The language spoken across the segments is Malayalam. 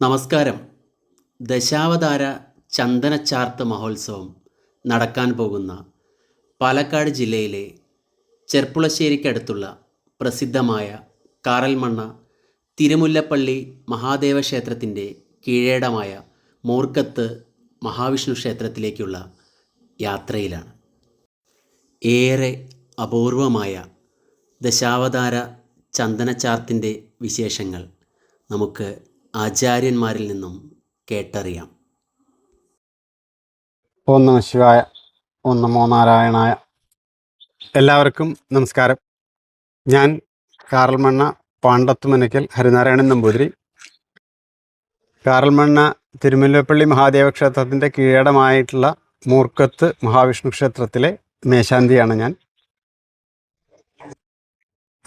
നമസ്കാരം. ദശാവതാര ചന്ദനച്ചാർത്ത് മഹോത്സവം നടക്കാൻ പോകുന്ന പാലക്കാട് ജില്ലയിലെ ചെർപ്പുളശ്ശേരിക്കടുത്തുള്ള പ്രസിദ്ധമായ കാറൽമണ്ണ തിരുമുല്ലപ്പള്ളി മഹാദേവ ക്ഷേത്രത്തിന്റെ കീഴേടമായ മൂർക്കത്ത് മഹാവിഷ്ണു ക്ഷേത്രത്തിലേക്കുള്ള യാത്രയിലാണ്. ഏറെ അപൂർവമായ ദശാവതാര ചന്ദനച്ചാർത്തിന്റെ വിശേഷങ്ങൾ നമുക്ക് ആചാര്യന്മാരിൽ നിന്നും കേട്ടറിയാം. ഓം നമ ശിവായ ഓം നമോ നാരായണായ. എല്ലാവർക്കും നമസ്കാരം. ഞാൻ കാറൽമണ്ണ പാണ്ടത്തുമനക്കൽ ഹരിനാരായണൻ നമ്പൂതിരി. കാറൽമണ്ണ തിരുമല്ലപ്പള്ളി മഹാദേവ ക്ഷേത്രത്തിന്റെ കീഴടമായിട്ടുള്ള മൂർക്കത്ത് മഹാവിഷ്ണു ക്ഷേത്രത്തിലെ മേശാന്തിയാണ് ഞാൻ.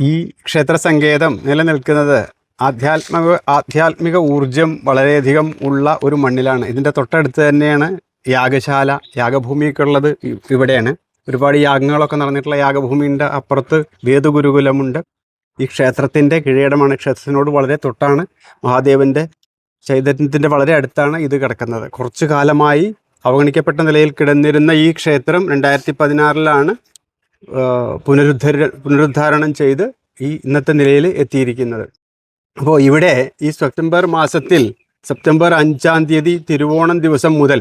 ഈ ക്ഷേത്ര സങ്കേതം നിലനിൽക്കുന്നത് ആധ്യാത്മിക ആധ്യാത്മിക ഊർജം വളരെയധികം ഉള്ള ഒരു മണ്ണിലാണ്. ഇതിന്റെ തൊട്ടടുത്ത് തന്നെയാണ് യാഗശാല. യാഗഭൂമിയൊക്കെ ഉള്ളത് ഇവിടെയാണ്. ഒരുപാട് യാഗങ്ങളൊക്കെ നടന്നിട്ടുള്ള യാഗഭൂമിന്റെ അപ്പുറത്ത് വേദഗുരുകുലമുണ്ട്. ഈ ക്ഷേത്രത്തിന്റെ കിഴയിടമാണ്. ക്ഷേത്രത്തിനോട് വളരെ തൊട്ടാണ് മഹാദേവന്റെ ചൈതന്യത്തിന്റെ വളരെ അടുത്താണ് ഇത് കിടക്കുന്നത്. കുറച്ചു കാലമായി അവഗണിക്കപ്പെട്ട നിലയിൽ കിടന്നിരുന്ന ഈ ക്ഷേത്രം രണ്ടായിരത്തി പതിനാറിലാണ് പുനരുദ്ധര പുനരുദ്ധാരണം ചെയ്ത് ഈ ഇന്നത്തെ നിലയിൽ എത്തിയിരിക്കുന്നത്. അപ്പോൾ ഇവിടെ ഈ സെപ്റ്റംബർ മാസത്തിൽ സെപ്റ്റംബർ അഞ്ചാം തീയതി തിരുവോണം ദിവസം മുതൽ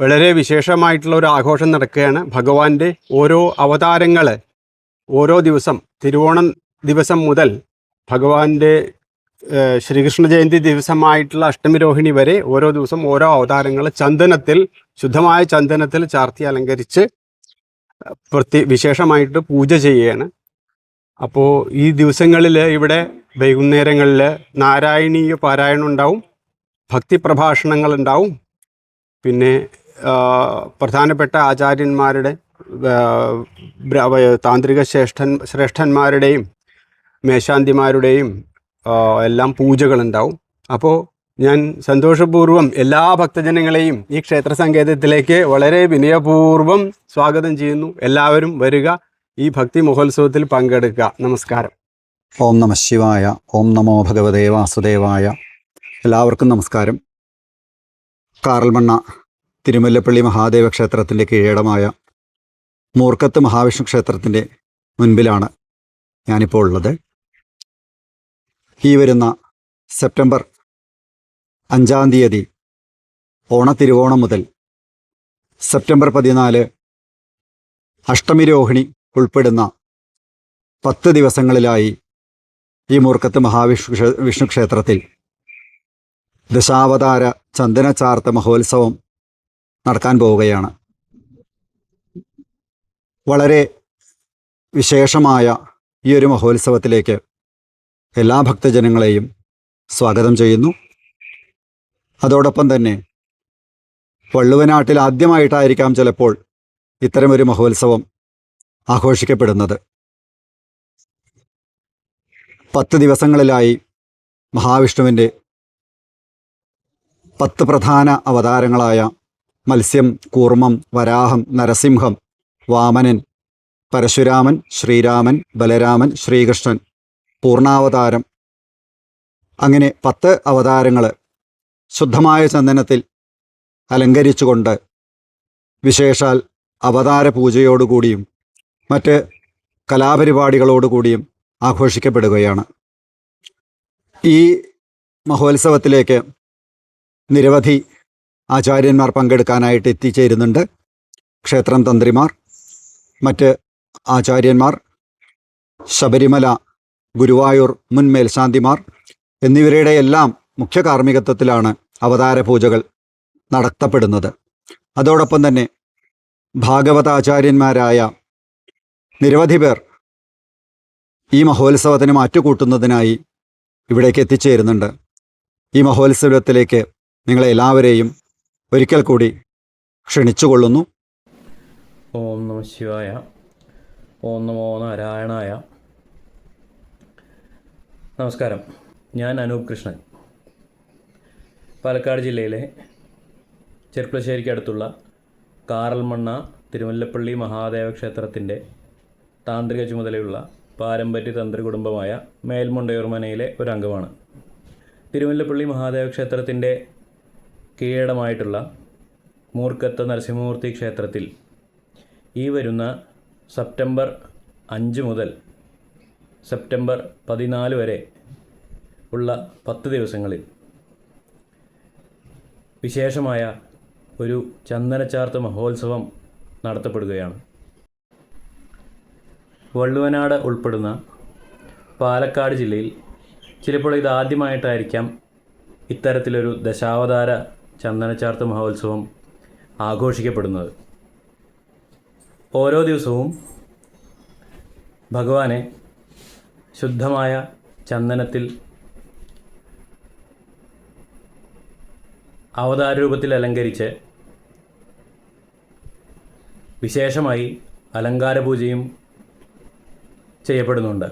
വളരെ വിശേഷമായിട്ടുള്ള ഒരു ആഘോഷം നടക്കുകയാണ്. ഭഗവാന്റെ ഓരോ അവതാരങ്ങൾ ഓരോ ദിവസം തിരുവോണം ദിവസം മുതൽ ഭഗവാന്റെ ശ്രീകൃഷ്ണ ജയന്തി ദിവസമായിട്ടുള്ള അഷ്ടമി രോഹിണി വരെ ഓരോ ദിവസം ഓരോ അവതാരങ്ങൾ ചന്ദനത്തിൽ ശുദ്ധമായ ചന്ദനത്തിൽ ചാർത്തി അലങ്കരിച്ച് പ്രത്യേക വിശേഷമായിട്ട് പൂജ ചെയ്യുകയാണ്. അപ്പോൾ ഈ ദിവസങ്ങളിൽ ഇവിടെ വൈകുന്നേരങ്ങളിൽ നാരായണീയ പാരായണം ഉണ്ടാവും ഭക്തി പ്രഭാഷണങ്ങൾ ഉണ്ടാവും. പിന്നെ പ്രധാനപ്പെട്ട ആചാര്യന്മാരുടെ താന്ത്രിക ശ്രേഷ്ഠൻ ശ്രേഷ്ഠന്മാരുടെയും മേശാന്തിമാരുടെയും എല്ലാം പൂജകളുണ്ടാവും അപ്പോൾ ഞാൻ സന്തോഷപൂർവം എല്ലാ ഭക്തജനങ്ങളെയും ഈ ക്ഷേത്ര സങ്കേതത്തിലേക്ക് വളരെ വിനയപൂർവം സ്വാഗതം ചെയ്യുന്നു. എല്ലാവരും വരിക ഈ ഭക്തി മഹോത്സവത്തിൽ പങ്കെടുക്കുക. നമസ്കാരം. ഓം നമ ശിവായ ഓം നമോ ഭഗവതേ വാസുദേവായ. എല്ലാവർക്കും നമസ്കാരം. കാറൽമണ്ണ തിരുമുല്ലപ്പള്ളി മഹാദേവ ക്ഷേത്രത്തിന്റെ കീഴടമായ മൂർക്കത്ത് മഹാവിഷ്ണു ക്ഷേത്രത്തിന്റെ മുൻപിലാണ് ഞാനിപ്പോൾ ഉള്ളത്. ഈ വരുന്ന സെപ്റ്റംബർ അഞ്ചാം തീയതി ഓണത്തിരുവോണം മുതൽ സെപ്റ്റംബർ പതിനാല് അഷ്ടമി രോഹിണി ഉൾപ്പെടുന്ന പത്ത് ദിവസങ്ങളിലായി ഈ മൂർക്കത്ത് മഹാവിഷ്ണു വിഷ്ണു ക്ഷേത്രത്തിൽ. ദശാവതാര ചന്ദനചാർത്ത മഹോത്സവം നടക്കാൻ പോവുകയാണ്. വളരെ വിശേഷമായ ഈ ഒരു മഹോത്സവത്തിലേക്ക് എല്ലാ ഭക്തജനങ്ങളെയും സ്വാഗതം ചെയ്യുന്നു. അതോടൊപ്പം തന്നെ വള്ളുവനാട്ടിൽ ആദ്യമായിട്ടായിരിക്കാം ചിലപ്പോൾ ഇത്തരമൊരു മഹോത്സവം ആഘോഷിക്കപ്പെടുന്നത്. പത്ത് ദിവസങ്ങളിലായി മഹാവിഷ്ണുവിന്റെ പത്ത് പ്രധാന അവതാരങ്ങളായ മത്സ്യം കൂർമ്മം വരാഹം നരസിംഹം വാമനൻ പരശുരാമൻ ശ്രീരാമൻ ബലരാമൻ ശ്രീകൃഷ്ണൻ പൂർണാവതാരം. അങ്ങനെ പത്ത് അവതാരങ്ങൾ ശുദ്ധമായ ചന്ദനത്തിൽ അലങ്കരിച്ചുകൊണ്ട് വിശേഷാൽ അവതാര പൂജയോടുകൂടിയും മറ്റ് കലാപരിപാടികളോടുകൂടിയും ആഘോഷിക്കപ്പെടുകയാണ്. ഈ മഹോത്സവത്തിലേക്ക് നിരവധി ആചാര്യന്മാർ പങ്കെടുക്കാനായിട്ട് എത്തിച്ചേരുന്നുണ്ട്. ക്ഷേത്രം തന്ത്രിമാർ മറ്റ് ആചാര്യന്മാർ ശബരിമല ഗുരുവായൂർ മുൻ മേൽശാന്തിമാർ എന്നിവരുടെ എല്ലാം മുഖ്യ കാർമ്മികത്വത്തിലാണ് അവതാര പൂജകൾ നടത്തപ്പെടുന്നത്. അതോടൊപ്പം തന്നെ ഭാഗവതാചാര്യന്മാരായ നിരവധി പേർ ഈ മഹോത്സവത്തിന് മാറ്റുകൂട്ടുന്നതിനായി ഇവിടേക്ക് എത്തിച്ചേരുന്നുണ്ട്. ഈ മഹോത്സവത്തിലേക്ക് നിങ്ങളെ എല്ലാവരെയും ഒരിക്കൽ കൂടി ക്ഷണിച്ചുകൊള്ളുന്നു. ഓം നമ ശിവായ. ഓം നമോ നാരായണായ. നമസ്കാരം. ഞാൻ അനൂപ് കൃഷ്ണൻ. പാലക്കാട് ജില്ലയിലെ ചെർപ്പളശ്ശേരിക്ക് അടുത്തുള്ള കാറൽമണ്ണ തിരുവല്ലപ്പള്ളി മഹാദേവ ക്ഷേത്രത്തിന്റെ താന്ത്രിക ചുമതലയുള്ള പാരമ്പര്യ തന്ത്രി കുടുംബമായ മേൽമുണ്ടയൂർ മനയിലെ ഒരു അംഗമാണ് തിരുവല്ലപ്പള്ളി മഹാദേവ ക്ഷേത്രത്തിന്റെ കീഴടമായിട്ടുള്ള മൂർക്കത്ത് നരസിംഹമൂർത്തി ക്ഷേത്രത്തിൽ ഈ വരുന്ന സെപ്റ്റംബർ അഞ്ച് മുതൽ സെപ്റ്റംബർ പതിനാല് വരെ ഉള്ള പത്ത് ദിവസങ്ങളിൽ വിശേഷമായ ഒരു ചന്ദനച്ചാർത്ത് മഹോത്സവം നടത്തപ്പെടുകയാണ്. വള്ളുവനാട് ഉൾപ്പെടുന്ന പാലക്കാട് ജില്ലയിൽ ചിലപ്പോൾ ഇത് ആദ്യമായിട്ടായിരിക്കാം ഇത്തരത്തിലൊരു ദശാവതാര ചന്ദനച്ചാർത്ത് മഹോത്സവം ആഘോഷിക്കപ്പെടുന്നത്. ഓരോ ദിവസവും ഭഗവാനെ ശുദ്ധമായ ചന്ദനത്തിൽ അവതാര രൂപത്തിൽ അലങ്കരിച്ച് വിശേഷമായി അലങ്കാര പൂജയും ചെയ്യപ്പെടുന്നുണ്ട്.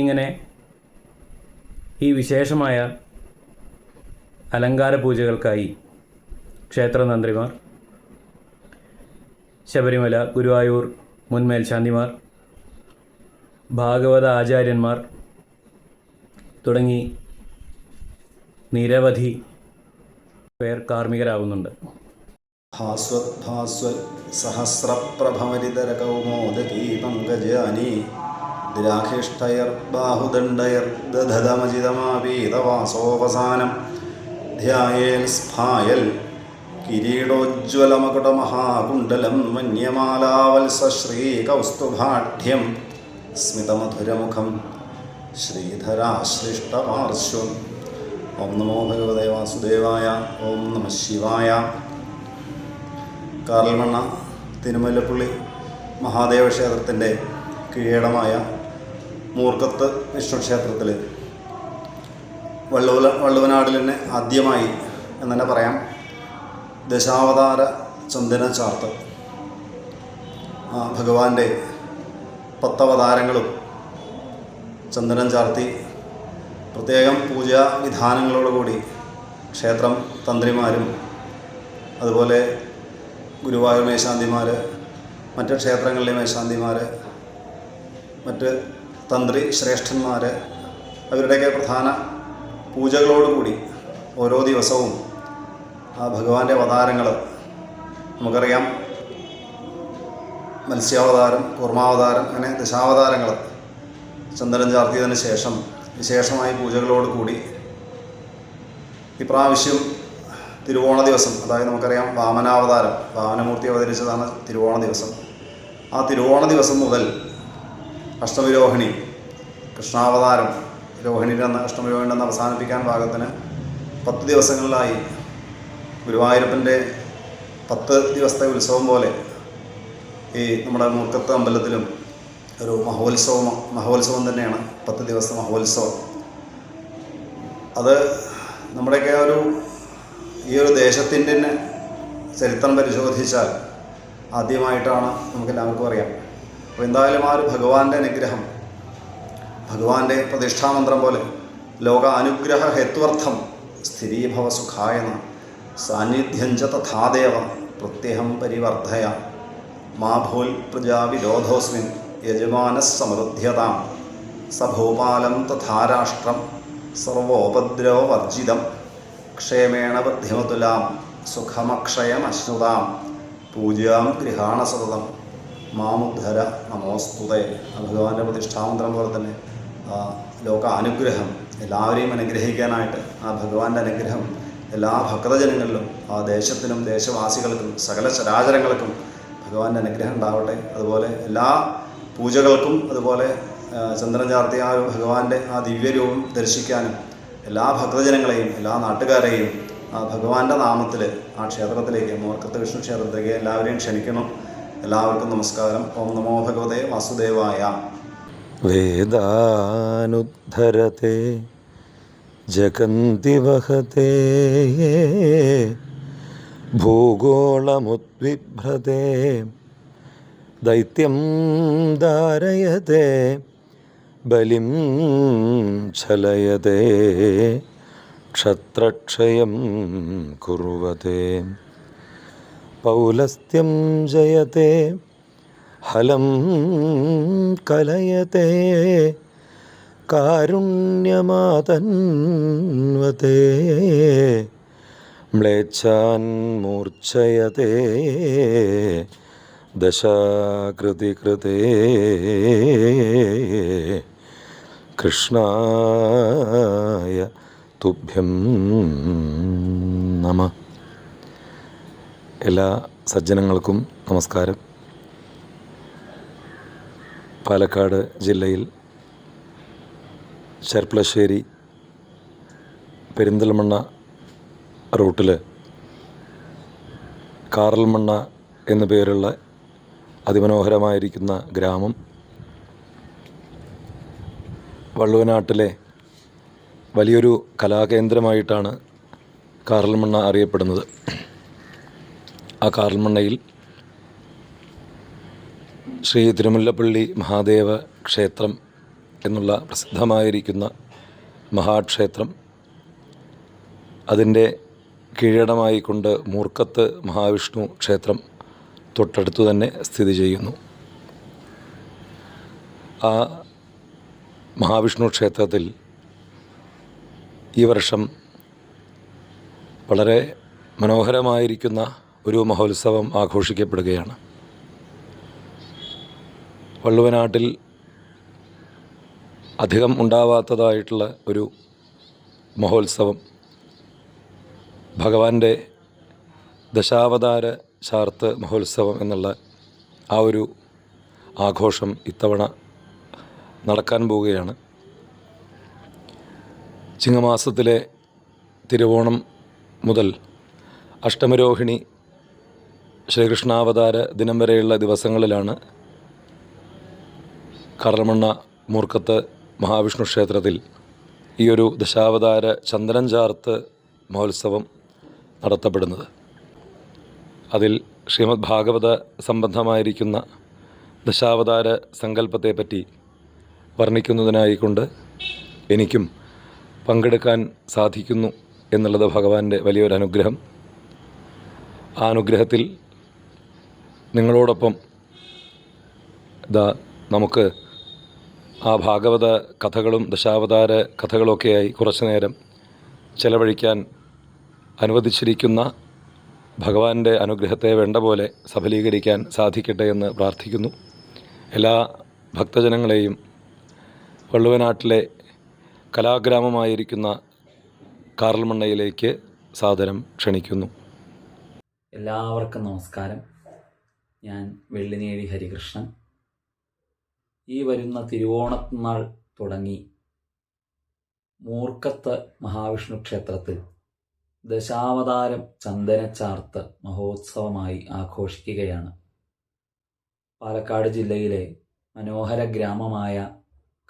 ഇങ്ങനെ ഈ വിശേഷമായ അലങ്കാര പൂജകൾക്കായി ക്ഷേത്രതന്ത്രിമാർ ശബരിമല ഗുരുവായൂർ മുൻ മേൽശാന്തിമാർ ഭാഗവത ആചാര്യന്മാർ തുടങ്ങി നിരവധി പേർ കാർമ്മികരാകുന്നുണ്ട് ഭാസ്വദ്ഭാസ്വൽ സഹസ്രപ്രഭമരിതരകൗമോദകീ പങ്കജാനി ബാഹുദണ്ഡയർ ദധതമജിതമാവീതവാസോപസാനം ധ്യായേൽ സ്ഫായൽ കിരീടോജ്വലമകുടമഹാകുണ്ടലം വന്യമാലാവത്സശ്രീകൗസ്തുഭാഢ്യം സ്മിതമധുരമുഖം ശ്രീധരാശ്ലിഷ്ടമാർശ്വം ഓം നമോ ഭഗവതേ വാസുദേവായ ഓം നമ ശിവായ. കാറൽമണ്ണ തിരുമല്ലപ്പള്ളി മഹാദേവ ക്ഷേത്രത്തിന്റെ കീഴടമായ മൂർക്കത്ത് വിഷ്ണു ക്ഷേത്രത്തിൽ വള്ളുവല വള്ളുവനാടിൽ തന്നെ ആദ്യമായി എന്ന് തന്നെ പറയാം. ദശാവതാര ചന്ദന ചാർത്ത്. ഭഗവാന്റെ പത്തവതാരങ്ങളും ചന്ദനം ചാർത്തി പ്രത്യേകം പൂജാ വിധാനങ്ങളോടുകൂടി ക്ഷേത്രം തന്ത്രിമാരും അതുപോലെ ഗുരുവായൂർ മേശാന്തിമാർ മറ്റ് ക്ഷേത്രങ്ങളിലെ മേശാന്തിമാർ മറ്റ് തന്ത്രി ശ്രേഷ്ഠന്മാർ അവരുടെയൊക്കെ പ്രധാന പൂജകളോടുകൂടി ഓരോ ദിവസവും ആ ഭഗവാന്റെ അവതാരങ്ങൾ നമുക്കറിയാം. മത്സ്യാവതാരം കൂർമാവതാരം അങ്ങനെ ദശാവതാരങ്ങൾ ചന്ദ്രൻ ചാർത്തിയതിന് ശേഷം വിശേഷമായ പൂജകളോടുകൂടി ഇപ്രാവശ്യം തിരുവോണ ദിവസം അതായത് നമുക്കറിയാം വാമനാവതാരം വാമനമൂർത്തി അവതരിച്ചതാണ് തിരുവോണ ദിവസം. ആ തിരുവോണ ദിവസം മുതൽ അഷ്ടമിരോഹിണി കൃഷ്ണാവതാരം രോഹിണിയുടെ അന്ന് അഷ്ടമിരോഹിണി അന്ന് അവസാനിപ്പിക്കാൻ ഭാഗത്തിന് പത്ത് ദിവസങ്ങളിലായി ഗുരുവായൂരപ്പന്റെ പത്ത് ദിവസത്തെ ഉത്സവം പോലെ ഈ നമ്മുടെ മൂർക്കത്ത് അമ്പലത്തിലും ഒരു മഹോത്സവം മഹോത്സവം തന്നെയാണ് പത്ത് ദിവസത്തെ മഹോത്സവം. അത് നമ്മുടെയൊക്കെ ഒരു ഈ ഒരു ദേശത്തിന്റെ തന്നെ ചരിത്രം പരിശോധിച്ചാൽ ആദ്യമായിട്ടാണ് നമുക്ക് എല്ലാവർക്കും അറിയാം. അപ്പോൾ എന്തായാലും ആ ഒരു ഭഗവാന്റെ അനുഗ്രഹം ഭഗവാന്റെ പ്രതിഷ്ഠാമന്ത്രം പോലെ ലോക അനുഗ്രഹ ഹേത്വർത്ഥം സ്ഥിരീഭവ സുഖായന സാന്നിധ്യം ച തഥാദേവ പ്രത്യഹം പരിവർദ്ധയ മാ ഭൂൽ പ്രജാവിരോധോസ്മിൻ യജമാനസമൃദ്ധ്യതാം സഭൂപാലം തഥാരാഷ്ട്രം സർവോപദ്രവവർജിതം ക്ഷേമേണ ബുദ്ധിമതുലാം സുഖമക്ഷയമശ്നുതാം. പൂജയാം ഗൃഹാണ സതതം. മാമുദ്ധര നമോസ്തുതേ. ഭഗവാന്റെ പ്രതിഷ്ഠാമന്ത്രം പോലെ തന്നെ ലോക അനുഗ്രഹം എല്ലാവരെയും അനുഗ്രഹിക്കാനായിട്ട് ആ ഭഗവാന്റെ അനുഗ്രഹം എല്ലാ ഭക്തജനങ്ങളിലും ആ ദേശത്തിനും ദേശവാസികൾക്കും സകല ചരാചരങ്ങൾക്കും ഭഗവാന്റെ അനുഗ്രഹം ഉണ്ടാവട്ടെ. അതുപോലെ എല്ലാ പൂജകൾക്കും അതുപോലെ ചന്ദ്രൻ ആ ഭഗവാന്റെ ആ ദിവ്യരൂപം ദർശിക്കാനും എല്ലാ ഭക്തജനങ്ങളെയും എല്ലാ നാട്ടുകാരെയും ആ ഭഗവാന്റെ നാമത്തിൽ ആ ക്ഷേത്രത്തിലേക്ക് മോർക്കത്ത് വിഷ്ണു ക്ഷേത്രത്തിലേക്ക് എല്ലാവരെയും ക്ഷണിക്കണം എല്ലാവർക്കും നമസ്കാരം. ഓം നമോ ഭഗവതേ വാസുദേവായ. വേദാനുദ്ധരത്തെ ജഗന്തി വഹത്തെ ഭൂഗോളമുദ്വിഭ്രതേ ദൈത്യം ധാരയതേ ബലിം ചലയതേ ക്ഷത്രക്ഷയം കുറുവതേ. പൗലസ്ത്യം ജയത്തെ ഹലം കലയത്തെ കാരുണ്യമാതന്വതേ. മ്ലേച്ഛാൻ മൂർച്ഛയതേ ദശാകൃതി കൃതേ കൃഷ്ണായ തുഭ്യം നമ. എല്ലാ സജ്ജനങ്ങൾക്കും നമസ്കാരം. പാലക്കാട് ജില്ലയിൽ ചെർപ്പളശ്ശേരി പെരിന്തൽമണ്ണ റൂട്ടിൽ കാറൽമണ്ണ എന്നു പേരുള്ള അതിമനോഹരമായിരിക്കുന്ന ഗ്രാമം വള്ളുവനാട്ടിലെ വലിയൊരു കലാകേന്ദ്രമായിട്ടാണ് കാറൽമണ്ണ അറിയപ്പെടുന്നത്. ആ കാറൽമണ്ണയിൽ ശ്രീ തിരുമുല്ലപ്പള്ളി മഹാദേവ ക്ഷേത്രം എന്നുള്ള പ്രസിദ്ധമായിരിക്കുന്ന മഹാക്ഷേത്രം അതിന്റെ കീഴടമായിക്കൊണ്ട് മൂർക്കത്ത് മഹാവിഷ്ണു ക്ഷേത്രം തൊട്ടടുത്തു തന്നെ സ്ഥിതി ചെയ്യുന്നു. ആ മഹാവിഷ്ണു ക്ഷേത്രത്തിൽ ഈ വർഷം വളരെ മനോഹരമായിരിക്കുന്ന ഒരു മഹോത്സവം ആഘോഷിക്കപ്പെടുകയാണ്. വള്ളുവനാട്ടിൽ അധികം ഉണ്ടാവാത്തതായിട്ടുള്ള ഒരു മഹോത്സവം ഭഗവാന്റെ ദശാവതാര ചാർത്ത് മഹോത്സവം എന്നുള്ള ആ ഒരു ആഘോഷം ഇത്തവണ നടക്കാൻ പോവുകയാണ്. ചിങ്ങമാസത്തിലെ തിരുവോണം മുതൽ അഷ്ടമരോഹിണി ശ്രീകൃഷ്ണാവതാര ദിനം വരെയുള്ള ദിവസങ്ങളിലാണ് കറമണ്ണ മൂർക്കത്ത് മഹാവിഷ്ണു ക്ഷേത്രത്തിൽ ഈയൊരു ദശാവതാര ചന്ദ്രൻ ചാർത്ത് മഹോത്സവം നടത്തപ്പെടുന്നത്. അതിൽ ശ്രീമദ് ഭാഗവത സംബന്ധമായിരിക്കുന്ന ദശാവതാര സങ്കല്പത്തെപ്പറ്റി വർണിക്കുന്നതിനായിക്കൊണ്ട് എനിക്കും പങ്കെടുക്കാൻ സാധിക്കുന്നു എന്നുള്ളത് ഭഗവാന്റെ വലിയൊരു അനുഗ്രഹം ആ അനുഗ്രഹത്തിൽ നിങ്ങളോടൊപ്പം ഇതാ നമുക്ക് ആ ഭാഗവത കഥകളും ദശാവതാര കഥകളൊക്കെയായി കുറച്ചു നേരം ചെലവഴിക്കാൻ അനുവദിച്ചിരിക്കുന്ന ഭഗവാന്റെ അനുഗ്രഹത്തെ വേണ്ട പോലെ സഫലീകരിക്കാൻ സാധിക്കട്ടെ എന്ന് പ്രാർത്ഥിക്കുന്നു. എല്ലാ ഭക്തജനങ്ങളെയും വള്ളുവനാട്ടിലെ കലാഗ്രാമമായിരിക്കുന്ന കാർൽമണ്ണയിലേക്ക് സാദരം ക്ഷണിക്കുന്നു. എല്ലാവർക്കും നമസ്കാരം. ഞാൻ വെള്ളിനേഴി ഹരികൃഷ്ണൻ. ഈ വരുന്ന തിരുവോണത്തിനാൾ തുടങ്ങി മൂർക്കത്ത് മഹാവിഷ്ണു ക്ഷേത്രത്തിൽ ദശാവതാരം ചന്ദനച്ചാർത്ത് മഹോത്സവമായി ആഘോഷിക്കുകയാണ്. പാലക്കാട് ജില്ലയിലെ മനോഹര ഗ്രാമമായ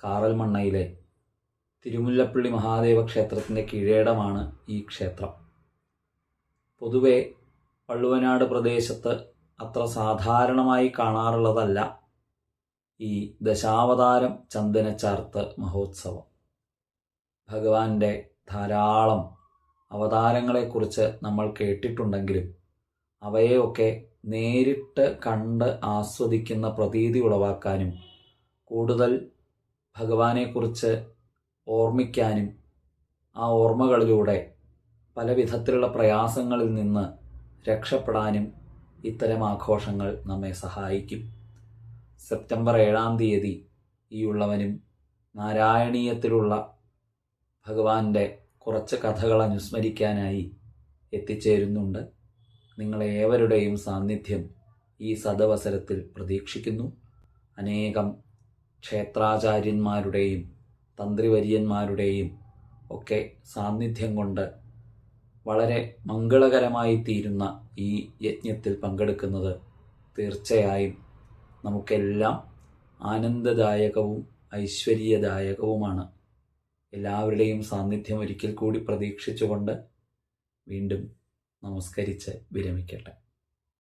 കാറൽമണ്ണയിലെ തിരുമുല്ലപ്പള്ളി മഹാദേവ ക്ഷേത്രത്തിന്റെ കീഴേടമാണ് ഈ ക്ഷേത്രം. പൊതുവെ പള്ളുവനാട് പ്രദേശത്ത് അത്ര സാധാരണമായി കാണാറുള്ളതല്ല ഈ ദശാവതാരം ചന്ദനച്ചാർത്ത് മഹോത്സവം. ഭഗവാന്റെ ധാരാളം അവതാരങ്ങളെക്കുറിച്ച് നമ്മൾ കേട്ടിട്ടുണ്ടെങ്കിലും അവയെയൊക്കെ നേരിട്ട് കണ്ട് ആസ്വദിക്കുന്ന പ്രതീതി ഉളവാക്കാനും കൂടുതൽ ഭഗവാനെക്കുറിച്ച് ഓർമ്മിക്കാനും ആ ഓർമ്മകളിലൂടെ പല വിധത്തിലുള്ള പ്രയാസങ്ങളിൽ നിന്ന് രക്ഷപ്പെടാനും ഇത്തരം ആഘോഷങ്ങൾ നമ്മെ സഹായിക്കും. സെപ്റ്റംബർ ഏഴാം തീയതി ഈ ഉള്ളവനും നാരായണീയത്തിലുള്ള ഭഗവാന്റെ കുറച്ച് കഥകൾ അനുസ്മരിക്കാനായി എത്തിച്ചേരുന്നുണ്ട്. നിങ്ങളേവരുടെയും സാന്നിധ്യം ഈ സദവസരത്തിൽ പ്രതീക്ഷിക്കുന്നു. അനേകം ക്ഷേത്രാചാര്യന്മാരുടെയും തന്ത്രിവര്യന്മാരുടെയും ഒക്കെ സാന്നിധ്യം കൊണ്ട് വളരെ മംഗളകരമായി തീരുന്ന ഈ യജ്ഞത്തിൽ പങ്കെടുക്കുന്നത് തീർച്ചയായും നമുക്കെല്ലാം ആനന്ദദായകവും ഐശ്വര്യദായകവുമാണ്. എല്ലാവരുടെയും സാന്നിധ്യം ഒരിക്കൽ കൂടി പ്രതീക്ഷിച്ചുകൊണ്ട് വീണ്ടും നമസ്കരിച്ച് വിരമിക്കട്ടെ.